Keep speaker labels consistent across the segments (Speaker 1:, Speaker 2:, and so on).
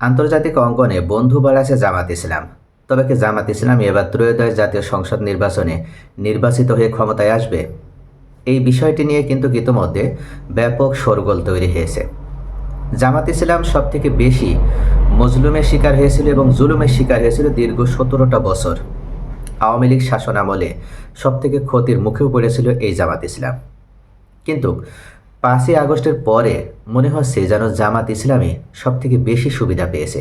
Speaker 1: আন্তর্জাতিক অঙ্গনে বন্ধু বাড়াচ্ছে জামাত ইসলাম। তবে কি জামাত ইসলাম এবার ত্রয়োদশ জাতীয় সংসদ নির্বাচনে নির্বাচিত হয়ে ক্ষমতায় আসবে? এই বিষয়টি নিয়ে কিন্তু ইতিমধ্যে ব্যাপক শোরগোল তৈরি হয়েছে। জামাত ইসলাম সব থেকে বেশি মজলুমের শিকার হয়েছিল এবং জুলুমের শিকার হয়েছিল দীর্ঘ সতেরোটা বছর। আওয়ামী লীগ শাসন আমলে সব থেকে ক্ষতির মুখেও পড়েছিল এই জামাত ইসলাম। কিন্তু পাঁচই আগস্টের পরে মনে হচ্ছে যেন জামাত ইসলামী সব থেকে বেশি সুবিধা পেয়েছে।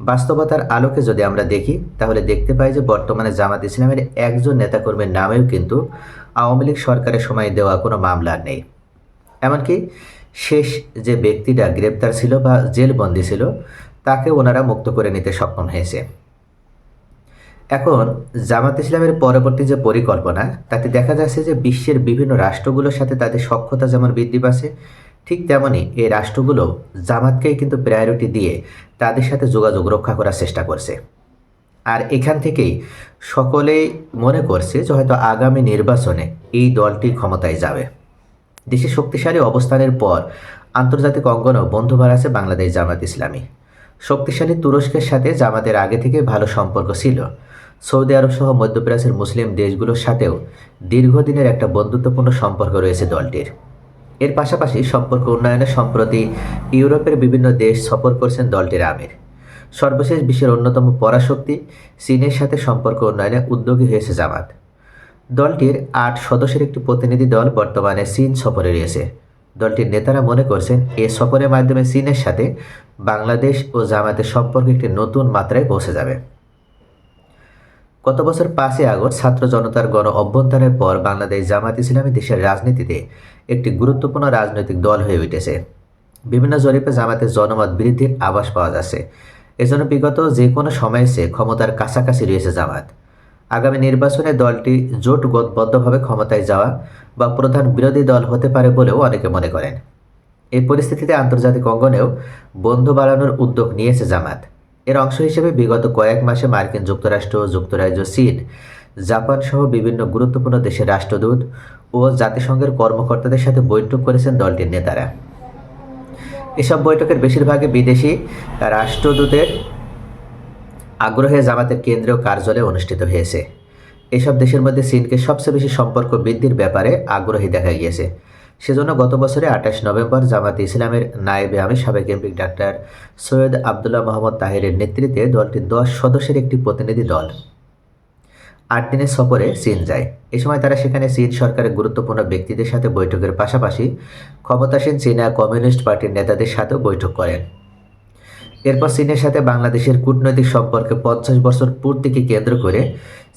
Speaker 1: বাস্তবতার আলোকে যদি আমরা দেখি, তাহলে দেখতে পাই যে বর্তমানে জামাত ইসলামের একজন নেতাকর্মীর নামেও কিন্তু আওয়ামী লীগ সরকারের সময় দেওয়া কোনো মামলা নেই। এমনকি শেষ যে ব্যক্তিটা গ্রেপ্তার ছিল বা জেলবন্দি ছিল তাকে ওনারা মুক্ত করে নিতে সক্ষম হয়েছে। এখন জামাত ইসলামের পরবর্তী যে পরিকল্পনা, তাতে দেখা যাচ্ছে যে বিশ্বের বিভিন্ন রাষ্ট্রগুলোর সাথে তাদের সক্ষতা যেমন বৃদ্ধি পাচ্ছে, ঠিক তেমনই এই রাষ্ট্রগুলো জামাতকেই কিন্তু প্রায়োরিটি দিয়ে তাদের সাথে যোগাযোগ রক্ষা করার চেষ্টা করছে। আর এখান থেকেই সকলেই মনে করছে যে হয়তো আগামী নির্বাচনে এই দলটি ক্ষমতায় যাবে। দেশে শক্তিশালী অবস্থানের পর আন্তর্জাতিক অঙ্গনও বন্ধু বাড়াচ্ছে বাংলাদেশ জামাত ইসলামী। শক্তিশালী তুরস্কের সাথে জামাতের আগে থেকে ভালো সম্পর্ক ছিল। সৌদি আরব সহ মধ্যপ্রাচ্যের মুসলিম দেশগুলোর সাথেও দীর্ঘদিনের একটা বন্ধুত্বপূর্ণ সম্পর্ক রয়েছে দলটির। এর পাশাপাশি সম্পর্ক উন্নয়নে সম্প্রতি ইউরোপের বিভিন্ন দেশ সফর করছেন দলটির আমির। সর্বশেষ বিশ্বের অন্যতম পরাশক্তি চীনের সাথে সম্পর্ক উন্নয়নে উদ্যোগী হয়েছে জামাত। দলটির আট সদস্যের একটি প্রতিনিধি দল বর্তমানে চীন সফরে রয়েছে। দলটির নেতারা মনে করছেন, এ সফরের মাধ্যমে চীনের সাথে বাংলাদেশ ও জামাতের সম্পর্ক একটি নতুন মাত্রায় পৌঁছে যাবে। গত বছর পাঁচই আগস্ট ছাত্র জনতার গণ অভ্যন্তরের পর বাংলাদেশ জামাত ইসলামী দেশের রাজনীতিতে একটি গুরুত্বপূর্ণ রাজনৈতিক দল হয়ে উঠেছে। বিভিন্ন জরিপে জামাতের জনমত বৃদ্ধির আভাস পাওয়া যাচ্ছে। এজন্য বিগত যে কোনো সময়ে সে ক্ষমতার কাছাকাছি রয়েছে জামাত আগামী নির্বাচনে দলটি জোট জোটবদ্ধভাবে ক্ষমতায় যাওয়া বা প্রধান বিরোধী দল হতে পারে বলেও অনেকে মনে করেন। এই পরিস্থিতিতে আন্তর্জাতিক অঙ্গনেও বন্ধু বাড়ানোর উদ্যোগ নিয়েছে জামাত এর অংশ হিসেবে বিগত কয়েক মাসে মার্কিন যুক্তরাষ্ট্র যুক্তরাজ্য, চীন, জাপান সহ বিভিন্ন গুরুত্বপূর্ণ দেশের রাষ্ট্রদূত ও জাতিসংঘের কর্মকর্তাদের সাথে বৈঠক করেছেন দলটির নেতারা। এসব বৈঠকের বেশিরভাগই বিদেশি রাষ্ট্রদূতের আগ্রহে জামাতের কেন্দ্রীয় কার্যালয়ে অনুষ্ঠিত হয়েছে। এসব দেশের মধ্যে চীনকে সবচেয়ে বেশি সম্পর্ক বৃদ্ধির ব্যাপারে আগ্রহী দেখা গিয়েছে। সেজন্য গত বছরে আঠাশ নভেম্বর জামাতে ইসলামের নায়েবে আমি সাবেক এমপি ডাক্তার সৈয়দ আবদুল্লাহ মোহাম্মদ তাহিরের নেতৃত্বে দলটির দশ সদস্যের একটি প্রতিনিধি দল আট দিনের সফরে চীন যায়। এ সময় তারা সেখানে চীন সরকারের গুরুত্বপূর্ণ ব্যক্তিদের সাথে বৈঠকের পাশাপাশি ক্ষমতাসীন চীনা কমিউনিস্ট পার্টির নেতাদের সাথেও বৈঠক করেন। এরপর চীনের সাথে বাংলাদেশের কূটনৈতিক সম্পর্কে পঞ্চাশ বছর পূর্তিকে কেন্দ্র করে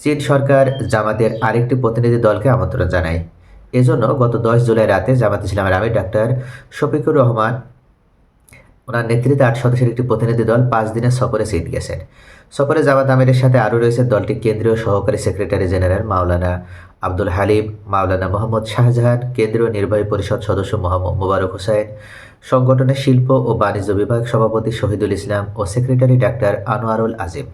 Speaker 1: চীন সরকার জামাতের আরেকটি প্রতিনিধি দলকে আমন্ত্রণ জানায়। এজন্য গত দশ জুলাই রাতে জামাত ইসলামের আমির ডাক্তার শফিকুর রহমান, ওনার নেতৃত্বে আট সদস্যের একটি প্রতিনিধি দল পাঁচ দিনের সফরে চীন গেছেন। সফরে জামাত আমিরের সাথে আরও রয়েছে দলটির কেন্দ্রীয় সহকারী সেক্রেটারি জেনারেল মাওলানা আব্দুল হালিম, মাওলানা মোহাম্মদ শাহজাহান, কেন্দ্রীয় নির্বাহী পরিষদ সদস্য মোহাম্মদ মোবারক হোসেন, সংগঠনের শিল্প ও বাণিজ্য বিভাগ সভাপতি শহীদুল ইসলাম ও সেক্রেটারি ডাক্তার আনোয়ারুল আজিম।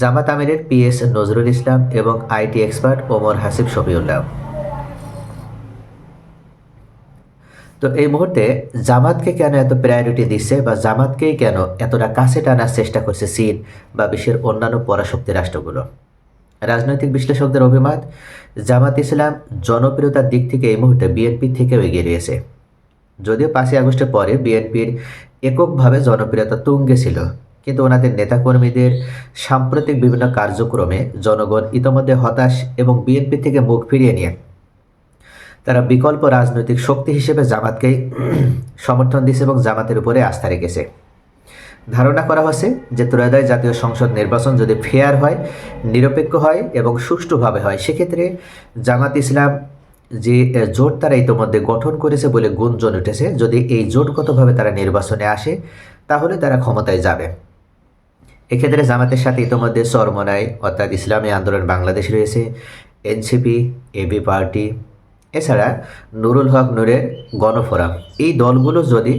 Speaker 1: জামাত আমিরের পিএস নজরুল ইসলাম এবং আইটি এক্সপার্ট ওমর হাসিব শফিউল্লাহ। তো এই মুহূর্তে জামাতকে কেন এত প্রায়োরিটি দিচ্ছে বা জামাতকেই কেন এতটা কাছে টানার চেষ্টা করছে চীন বা বিশ্বের অন্যান্য পরাশক্তি রাষ্ট্রগুলো? রাজনৈতিক বিশ্লেষকদের অভিমত, জামাত ইসলাম জনপ্রিয়তার দিক থেকে এই মুহূর্তে বিএনপি থেকেও এগিয়ে রয়েছে। যদিও পাঁচই আগস্টের পরে বিএনপির এককভাবে জনপ্রিয়তা তুঙ্গে ছিল, কিন্তু ওনাদের নেতাকর্মীদের সাম্প্রতিক বিভিন্ন কার্যক্রমে জনগণ ইতোমধ্যে হতাশ এবং বিএনপি থেকে মুখ ফিরিয়ে নিয়ে তারা বিকল্প রাজনৈতিক শক্তি হিসেবে জামাতকে সমর্থন দিয়েছে এবং জামাতের উপরে আস্থা রেখেছে। ধারণা করা হচ্ছে যে ত্রয়োদয় জাতীয় সংসদ নির্বাচন যদি ফেয়ার হয়, নিরপেক্ষ হয় এবং সুষ্ঠুভাবে হয়, সেক্ষেত্রে জামাত ইসলাম যে জোট তারা ইতোমধ্যে গঠন করেছে বলে গুঞ্জন উঠেছে। যদি এই জোটগতভাবে তারা নির্বাচনে আসে, তাহলে তারা ক্ষমতায় যাবে। এক্ষেত্রে জামাতের সাথে ইতোমধ্যে চরমনাই অর্থাৎ ইসলামী আন্দোলন বাংলাদেশ রয়েছে। এনসিপি, এবি পার্টি এছাড়া নুরুল হক নূরের গণফোরাম। এই দলগুলো যদি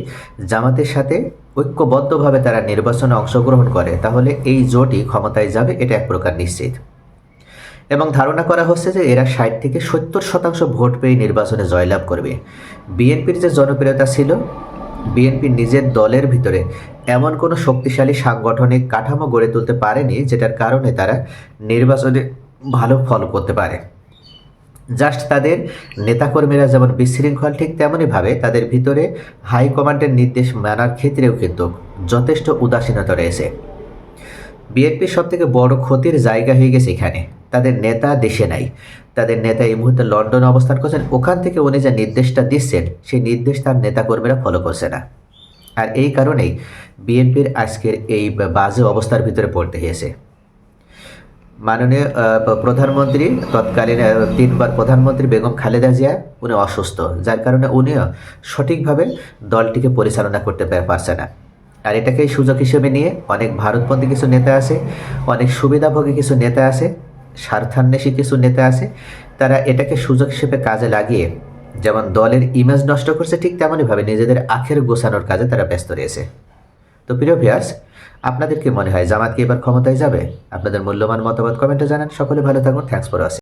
Speaker 1: জামাতের সাথে ঐক্যবদ্ধভাবে তারা নির্বাচনে অংশগ্রহণ করে, তাহলে এই জোটই ক্ষমতায় যাবে, এটা এক প্রকার নিশ্চিত। এবং ধারণা করা হচ্ছে যে এরা ষাট থেকে সত্তর শতাংশ ভোট পেয়ে নির্বাচনে জয়লাভ করবে। বিএনপির যে জনপ্রিয়তা ছিল, বিএনপি নিজের দলের ভিতরে এমন কোনো শক্তিশালী সাংগঠনিক কাঠামো গড়ে তুলতে পারেনি, যেটার কারণে তারা নির্বাচনে ভালো ফল করতে পারে। জাস্ট তাদের নেতাকর্মীরা যেমন বিশৃঙ্খল, ঠিক তেমনইভাবে তাদের ভিতরে হাইকমান্ডের নির্দেশ মানার ক্ষেত্রেও কিন্তু যথেষ্ট উদাসীনতা রয়েছে। বিএনপির সব থেকে বড় ক্ষতির জায়গা হয়ে গেছে এখানে। তাদের নেতা দেশে নাই। তাদের নেতা এই মুহূর্তে লন্ডনে অবস্থান করছেন। ওখান থেকে উনি যে নির্দেশটা দিচ্ছেন, সেই নির্দেশ তার নেতাকর্মীরা ফলো করছে না। আর এই কারণেই বিএনপির আজকের এই বাজে অবস্থার ভিতরে পড়তে হয়েছে। মাননীয় প্রধানমন্ত্রী তৎকালীন তিনবার প্রধানমন্ত্রী বেগম খালেদা জিয়া, উনি অসুস্থ। যার কারণে উনিও সঠিকভাবে দলটিকে পরিচালনা করতে পারছে না। আর এটাকেই সুযোগ হিসেবে নিয়ে অনেক ভারতপন্থী কিছু নেতা আছে, অনেক সুবিধাভোগী কিছু নেতা আছে, স্বার্থান্বেষী কিছু নেতা আছে, তারা এটাকে সুযোগ হিসেবে কাজে লাগিয়ে যেমন দলের ইমেজ নষ্ট করছে, ঠিক তেমনইভাবে নিজেদের আখের গোছানোর কাজে তারা ব্যস্ত রয়েছে। তো প্রিয় ভিয়ার্স আপনাদের কি মনে হয় জামাত কি এবার ক্ষমতায় যাবে? আপনাদের মূল্যবান মতামত কমেন্টে জানান। সকলে ভালো থাকুন। Thanks for watching